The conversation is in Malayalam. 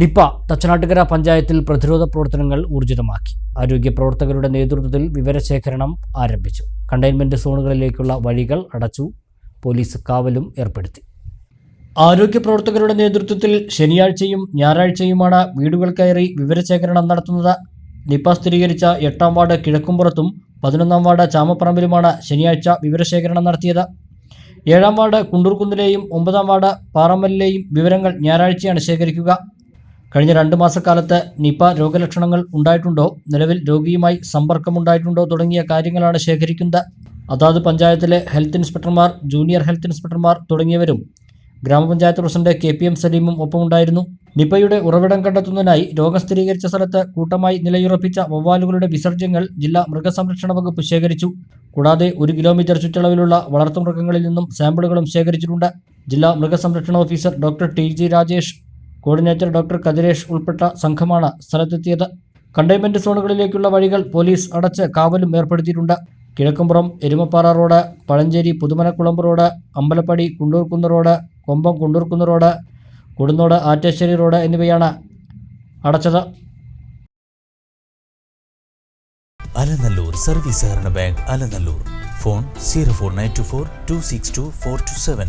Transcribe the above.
നിപ തച്ചനാട്ടുകര പഞ്ചായത്തിൽ പ്രതിരോധ പ്രവർത്തനങ്ങൾ ഊർജിതമാക്കി. ആരോഗ്യ പ്രവർത്തകരുടെ നേതൃത്വത്തിൽ വിവരശേഖരണം ആരംഭിച്ചു. കണ്ടെയ്ൻമെന്റ് സോണുകളിലേക്കുള്ള വഴികൾ അടച്ചു പോലീസ് കാവലും ഏർപ്പെടുത്തി. ആരോഗ്യ പ്രവർത്തകരുടെ നേതൃത്വത്തിൽ ശനിയാഴ്ചയും ഞായറാഴ്ചയുമാണ് വീടുകൾ കയറി വിവരശേഖരണം നടത്തുന്നത്. നിപ സ്ഥിരീകരിച്ച എട്ടാം വാർഡ് കിഴക്കുംപുറത്തും പതിനൊന്നാം വാർഡ് ചാമപ്പറമ്പിലുമാണ് ശനിയാഴ്ച വിവരശേഖരണം നടത്തിയത്. ഏഴാം വാർഡ് കുണ്ടൂർക്കുന്നിലെയും ഒമ്പതാം വാർഡ് പാറമ്മലിലെയും വിവരങ്ങൾ ഞായറാഴ്ചയാണ് ശേഖരിക്കുക. കഴിഞ്ഞ രണ്ട് മാസക്കാലത്ത് നിപ രോഗലക്ഷണങ്ങൾ ഉണ്ടായിട്ടുണ്ടോ? നിലവിൽ രോഗിയുമായി സമ്പർക്കമുണ്ടായിട്ടുണ്ടോ? തുടങ്ങിയ കാര്യങ്ങളാണ് ശേഖരിക്കുന്നത്. അതാത് പഞ്ചായത്തിലെ ഹെൽത്ത് ഇൻസ്പെക്ടർമാർ ജൂനിയർ ഹെൽത്ത് ഇൻസ്പെക്ടർമാർ തുടങ്ങിയവരും ഗ്രാമപഞ്ചായത്ത് പ്രസിഡന്റ് കെ പി എം സലീമും ഒപ്പമുണ്ടായിരുന്നു. നിപയുടെ ഉറവിടം കണ്ടെത്തുന്നതിനായി രോഗം സ്ഥിരീകരിച്ച സ്ഥലത്ത് കൂട്ടമായി നിലയുറപ്പിച്ച വവ്വാലുകളുടെ വിസർജ്യങ്ങൾ ജില്ലാ മൃഗസംരക്ഷണ വകുപ്പ് ശേഖരിച്ചു. കൂടാതെ ഒരു കിലോമീറ്റർ ചുറ്റളവിലുള്ള വളർത്തുമൃഗങ്ങളിൽ നിന്നും സാമ്പിളുകളും ശേഖരിച്ചിട്ടുണ്ട്. ജില്ലാ മൃഗസംരക്ഷണ officer doctor T G Rajesh coordinator doctor Kathiresh ഉൾപ്പെട്ട സംഘമാണ് സ്ഥലത്തെത്തിയത്. കണ്ടെയ്ൻമെന്റ് സോണുകളിലേക്കുള്ള വഴികൾ പോലീസ് അടച്ച് കാവലും ഏർപ്പെടുത്തിയിട്ടുണ്ട്. Kizhakkumpuram Erumappara road Pazhanchery Puthumanakkulamb road Ambalappadi Kundoorkunnu road Kombam Kundoorkunnu road Kodunnode Attassery road എന്നിവയാണ് അടച്ചത്. അലനല്ലൂർ സർവീസ് സഹകരണ bank Alanallur. Phone zero four nine two four two six two four two seven.